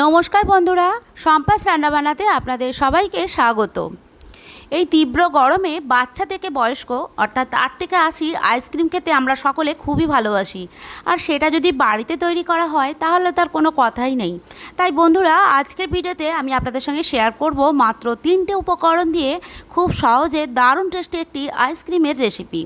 নমস্কার বন্ধুরা সম্পাস রান্না বানাতে আপনাদের সবাইকে স্বাগত। এই তীব্র গরমে বাচ্চা থেকে বয়স্ক, অর্থাৎ আট থেকে আশি আইসক্রিম খেতে আমরা সকলে খুবই ভালোবাসি। আর সেটা যদি বাড়িতে তৈরি করা হয়, তাহলে তার কোনো কথাই নেই। তাই বন্ধুরা, আজকের ভিডিওতে আমি আপনাদের সঙ্গে শেয়ার করব মাত্র তিনটে উপকরণ দিয়ে খুব সহজে দারুণ টেস্টি একটি আইসক্রিমের রেসিপি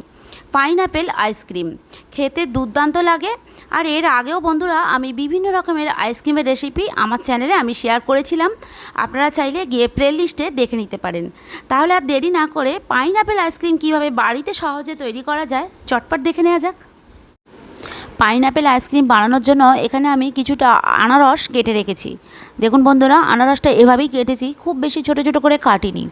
পাইনাপেল আইসক্রিম। খেতে দুর্দান্ত লাগে। আর এর আগেও বন্ধুরা, আমি বিভিন্ন রকমের আইসক্রিমের রেসিপি আমার চ্যানেলে আমি শেয়ার করেছিলাম। আপনারা চাইলে গিয়ে প্লে লিস্টে দেখে নিতে পারেন। তাহলে আর দেরি না করে পাইনাপেল আইসক্রিম কীভাবে বাড়িতে সহজে তৈরি করা যায়, চটপট দেখে নেওয়া যাক। পাইনাপেল আইসক্রিম বানানোর জন্য এখানে আমি কিছুটা আনারস কেটে রেখেছি। দেখুন বন্ধুরা, আনারসটা এভাবেই কেটেছি, খুব বেশি ছোট ছোট করে কাটিনি।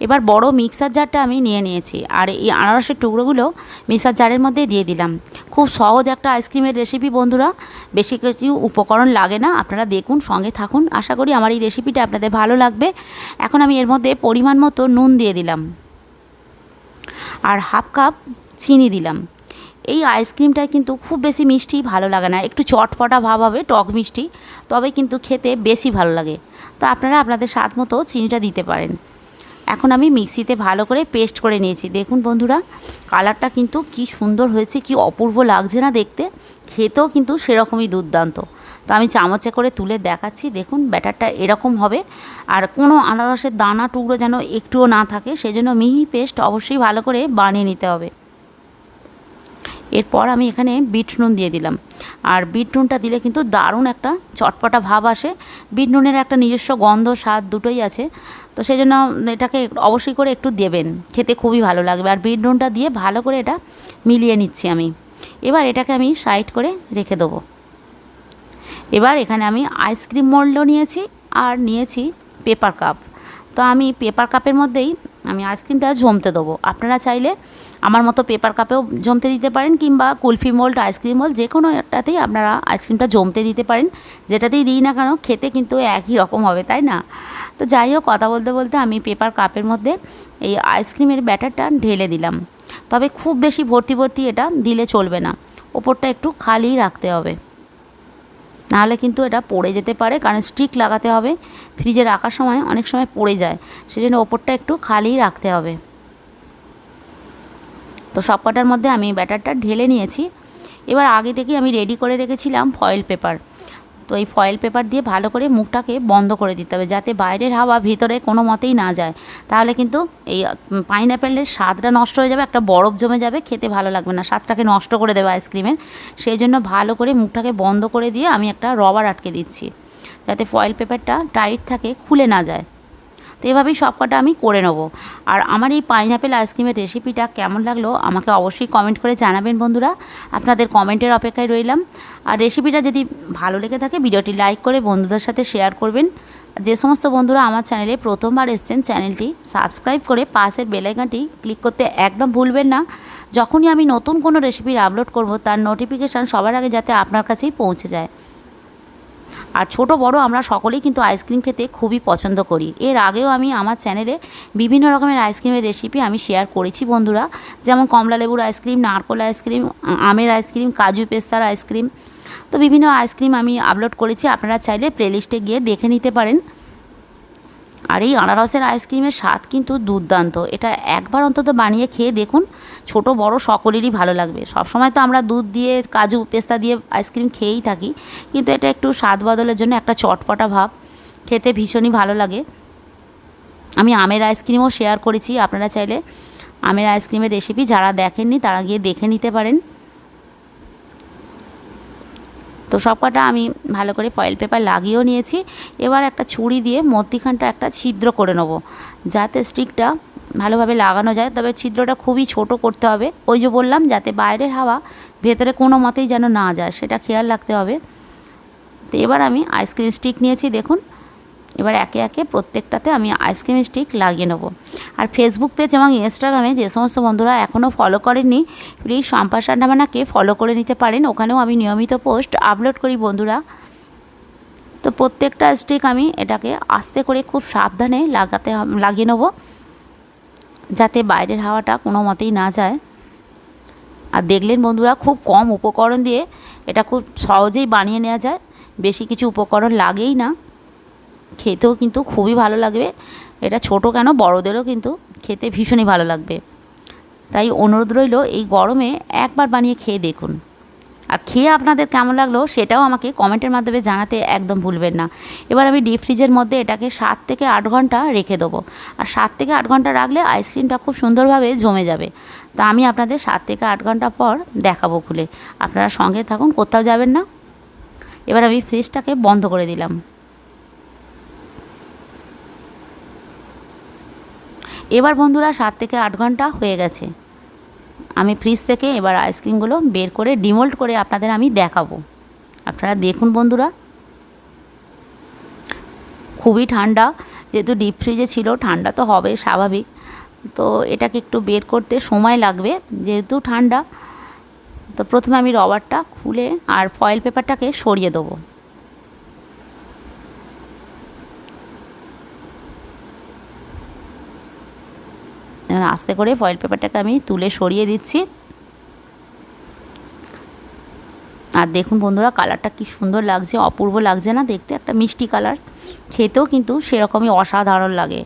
এবার বড় মিক্সার জারটা আমি নিয়ে নিয়েছি। আর এই আনারসের টুকরোগুলো মিক্সার জারের মধ্যে দিয়ে দিলাম। খুব সহজ একটা আইসক্রিমের রেসিপি বন্ধুরা। বেশি কিছু উপকরণ লাগে না। আপনারা দেখুন, সঙ্গে থাকুন। আশা করি আমার এই রেসিপিটা আপনাদের ভালো লাগবে। এখন আমি এর মধ্যে পরিমাণ মতো নুন দিয়ে দিলাম। আর হাফ কাপ চিনি দিলাম। এই আইসক্রিমটা কিন্তু খুব বেশি মিষ্টি ভালো লাগে না। একটু চটপটা ভাব হবে, টক মিষ্টি। তবে কিন্তু খেতে বেশি ভালো লাগে। তো আপনারা আপনাদের স্বাদ মতো চিনিটা দিতে পারেন। এখন আমি মিক্সিতে ভালো করে পেস্ট করে নিয়েছি। দেখুন বন্ধুরা, কালারটা কিন্তু কি সুন্দর হয়েছে, কি অপূর্ব লাগছে না দেখতে। খেতেও কিন্তু সেরকমই দুর্দান্ত। তো আমি চামচে করে তুলে দেখাচ্ছি, দেখুন ব্যাটারটা এরকম হবে। আর কোনো আনারসের দানা টুকরো যেন একটুও না থাকে, সেজন্য মিহি পেস্ট অবশ্যই ভালো করে বানিয়ে নিতে হবে। এরপর আমি এখানে বিট নুন দিয়ে দিলাম। আর বিট নুনটা দিলে কিন্তু দারুণ একটা চটপটা ভাব আসে। বিট নুনের একটা নিজস্ব গন্ধ, স্বাদ দুটোই আছে। তো সেই জন্য এটাকে অবশ্যই করে একটু দেবেন। খেতে খুবই ভালো লাগবে। আর বিট নুনটা দিয়ে ভালো করে এটা মিলিয়ে নিচ্ছি আমি। এবার এটাকে আমি সাইড করে রেখে দেবো। এবার এখানে আমি আইসক্রিম মোল্ডও নিয়েছি আর নিয়েছি পেপার কাপ তো আমি পেপার কাপের মধ্যেই আমি আইসক্রিমটা জমতে দেবো। আপনারা চাইলে আমার মতো পেপার কাপেও জমতে দিতে পারেন কিংবা কুলফি মোল্ড, আইসক্রিম মোল্ড যে কোনো একটাতেই আপনারা আইসক্রিমটা জমতে দিতে পারেন। যেটাতেই দিই না কেন, খেতে কিন্তু একই রকম হবে, তাই না? তো যাই হোক, কথা বলতে বলতে আমি পেপার কাপের মধ্যে এই আইসক্রিমের ব্যাটারটা ঢেলে দিলাম। তবে খুব বেশি ভর্তি ভর্তি এটা দিলে চলবে না। ওপরটা একটু খালি রাখতে হবে। নাহলে কিন্তু এটা পড়ে যেতে পারে, কারণ স্টিক লাগাতে হবে। ফ্রিজে রাখার সময় অনেক সময় পড়ে যায়, সেজন্য ওপরটা একটু খালি রাখতে হবে। তো সব কটার মধ্যে আমি ব্যাটারটা ঢেলে নিয়েছি। এবার আগে থেকে আমি রেডি করে রেখেছিলাম ফয়েল পেপার তো এই ফয়েল পেপার দিয়ে ভালো করে মুখটাকে বন্ধ করে দিতে হবে যাতে বাইরের হাওয়া ভিতরে কোনো মতেই না যায়। তাহলে কিন্তু এই পাইনঅ্যাপেলের স্বাদটা নষ্ট হয়ে যাবে, একটা বরফ জমে যাবে, খেতে ভালো লাগবে না। স্বাদটাকে নষ্ট করে দেবে আইসক্রিমের সেই জন্য ভালো করে মুখটাকে বন্ধ করে দিয়ে আমি একটা রবার আটকে দিচ্ছি। যাতে ফয়েল পেপারটা টাইট থাকে, খুলে না যায়। তো এভাবেই সব কটা আমি করে নেব। আর আমার এই পাইনঅ্যাপেল আইসক্রিমের রেসিপিটা কেমন লাগল আমাকে অবশ্যই কমেন্ট করে জানাবেন বন্ধুরা। আপনাদের কমেন্টের অপেক্ষায় রইলাম। আর রেসিপিটা যদি ভালো লেগে থাকে, ভিডিওটি লাইক করে বন্ধুদের সাথে শেয়ার করবেন। যে সমস্ত বন্ধুরা আমার চ্যানেলে প্রথমবার এসছেন চ্যানেলটি সাবস্ক্রাইব করে পাশের বেলাইকানটি ক্লিক করতে একদম ভুলবেন না। যখনই আমি নতুন কোনো রেসিপির আপলোড করব, তার নোটিফিকেশান সবার আগে যাতে আপনার কাছেই পৌঁছে যায়। আর ছোট বড় আমরা সকলেই কিন্তু আইসক্রিম খেতে খুবই পছন্দ করি। এর আগেও আমি আমার চ্যানেলে বিভিন্ন রকমের আইসক্রিমের রেসিপি আমি শেয়ার করেছি বন্ধুরা। যেমন কমলা লেবুর আইসক্রিম নারকোল আইসক্রিম আমের আইসক্রিম কাজু পেস্তার আইসক্রিম তো বিভিন্ন আইসক্রিম আমি আপলোড করেছি, আপনারা চাইলে প্লেলিস্টে গিয়ে দেখে নিতে পারেন। আর এই আনারসের আইসক্রিমের স্বাদ কিন্তু দুর্দান্ত। এটা একবার অন্তত বানিয়ে খেয়ে দেখুন, ছোট বড় সকলেরই ভালো লাগবে। সবসময় তো আমরা দুধ দিয়ে, কাজু পেস্তা দিয়ে আইসক্রিম খেয়েই থাকি, কিন্তু এটা একটু স্বাদ বদলের জন্য একটা চটপটা ভাব, খেতে ভীষণই ভালো লাগে। আমি আমের আইসক্রিমও শেয়ার করেছি, আপনারা চাইলে আমের আইসক্রিমের রেসিপি যারা দেখেননি তারা গিয়ে দেখে নিতে পারেন। তো সব কটা আমি ভালো করে ফয়েল পেপার লাগিয়েও নিয়েছি। এবার একটা ছুরি দিয়ে মধ্যিখানটা একটা ছিদ্র করে নেব, যাতে স্টিকটা ভালোভাবে লাগানো যায়। তবে ছিদ্রটা খুবই ছোট করতে হবে। ওই যে বললাম, যাতে বাইরের হাওয়া ভেতরে কোনো মতেই যেন না যায়, সেটা খেয়াল রাখতে হবে। তো এবার আমি আইসক্রিম স্টিক নিয়েছি, দেখুন। এবার একে একে প্রত্যেকটাতে আমি আইসক্রিম স্টিক লাগিয়ে নেব। আর ফেসবুক পেজ এবং ইনস্টাগ্রামে যে সমস্ত বন্ধুরা এখনও ফলো করেননি প্লিজ সম্পাস রান্নাবান্নাকে ফলো করে নিতে পারেন। ওখানেও আমি নিয়মিত পোস্ট আপলোড করি বন্ধুরা। তো প্রত্যেকটা স্টিক আমি এটাকে আস্তে করে খুব সাবধানে লাগাতে লাগিয়ে নেব, যাতে বাইরের হাওয়াটা কোনো মতেই না যায়। আর দেখলেন বন্ধুরা, খুব কম উপকরণ দিয়ে এটা খুব সহজেই বানিয়ে নেওয়া যায়। বেশি কিছু উপকরণ লাগেই না। খেতেও কিন্তু খুবই ভালো লাগবে। এটা ছোট কেন, বড়দেরও কিন্তু খেতে ভীষণই ভালো লাগবে। তাই অনুরোধ রইল, এই গরমে একবার বানিয়ে খেয়ে দেখুন। আর খেয়ে আপনাদের কেমন লাগল সেটাও আমাকে কমেন্টের মাধ্যমে জানাতে একদম ভুলবেন না। এবার আমি ডিপ ফ্রিজের মধ্যে এটাকে সাত থেকে আট ঘণ্টা রেখে দেবো। আর সাত থেকে আট ঘণ্টা রাখলে আইসক্রিমটা খুব সুন্দরভাবে জমে যাবে। তা আমি আপনাদের সাত থেকে আট ঘণ্টা পর দেখাবো খুলে। আপনারা সঙ্গে থাকুন, কোথাও যাবেন না। এবার আমি ফ্রিজটাকে বন্ধ করে দিলাম। এবার বন্ধুরা সাত থেকে আট ঘণ্টা হয়ে গেছে। আমি ফ্রিজ থেকে এবার আইসক্রিমগুলো বের করে, ডিমোল্ড করে আপনাদের আমি দেখাবো। আপনারা দেখুন বন্ধুরা। খুবই ঠান্ডা, যেহেতু ডিপ ফ্রিজে ছিল, ঠান্ডা তো হবে, স্বাভাবিক। তো এটাকে একটু বের করতে সময় লাগবে, যেহেতু ঠান্ডা। তো প্রথমে আমি রবারটা খুলে আর ফয়েল পেপারটাকে সরিয়ে দেবো। আস্তে করে ফয়েল পেপারটাকে আমি তুলে সরিয়ে দিচ্ছি। আর দেখুন বন্ধুরা কালারটা কি সুন্দর লাগছে, অপূর্ব লাগছে না দেখতে? একটা মিষ্টি কালার খেতেও কিন্তু সেরকমই অসাধারণ লাগে।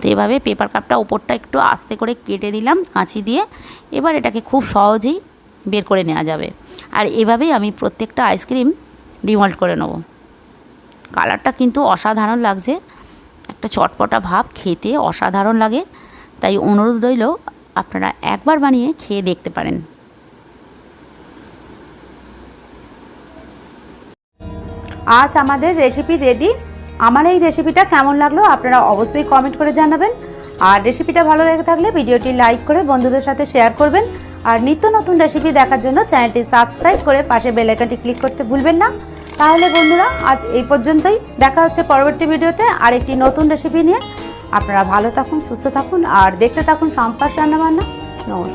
তো এভাবে পেপার কাপটা ওপরটা একটু আস্তে করে কেটে দিলাম, কাঁচি দিয়ে। এবার এটাকে খুব সহজেই বের করে নেওয়া যাবে। আর এভাবেই আমি প্রত্যেকটা আইসক্রিম ডিমল্ট করে নেব। কালারটা কিন্তু অসাধারণ লাগছে। একটা চটপটা ভাব খেতে অসাধারণ লাগে, তাই অনুরোধ রইল আপনারা একবার বানিয়ে খেয়ে দেখতে পারেন। আজ আমাদের রেসিপি রেডি আমার এই রেসিপিটা কেমন লাগল আপনারা অবশ্যই কমেন্ট করে জানাবেন। আর রেসিপিটা ভালো লেগে থাকলে ভিডিওটি লাইক করে বন্ধুদের সাথে শেয়ার করবেন। আর নিত্য নতুন রেসিপি দেখার জন্য চ্যানেলটি সাবস্ক্রাইব করে পাশে বেল আইকনটি ক্লিক করতে ভুলবেন না। তাহলে বন্ধুরা, আজ এই পর্যন্তই। দেখা হচ্ছে পরবর্তী ভিডিওতে আর একটি নতুন রেসিপি নিয়ে। আপনারা ভালো থাকুন, সুস্থ থাকুন, আর দেখতে থাকুন সম্পাস রান্নাবান্না। নমস্কার।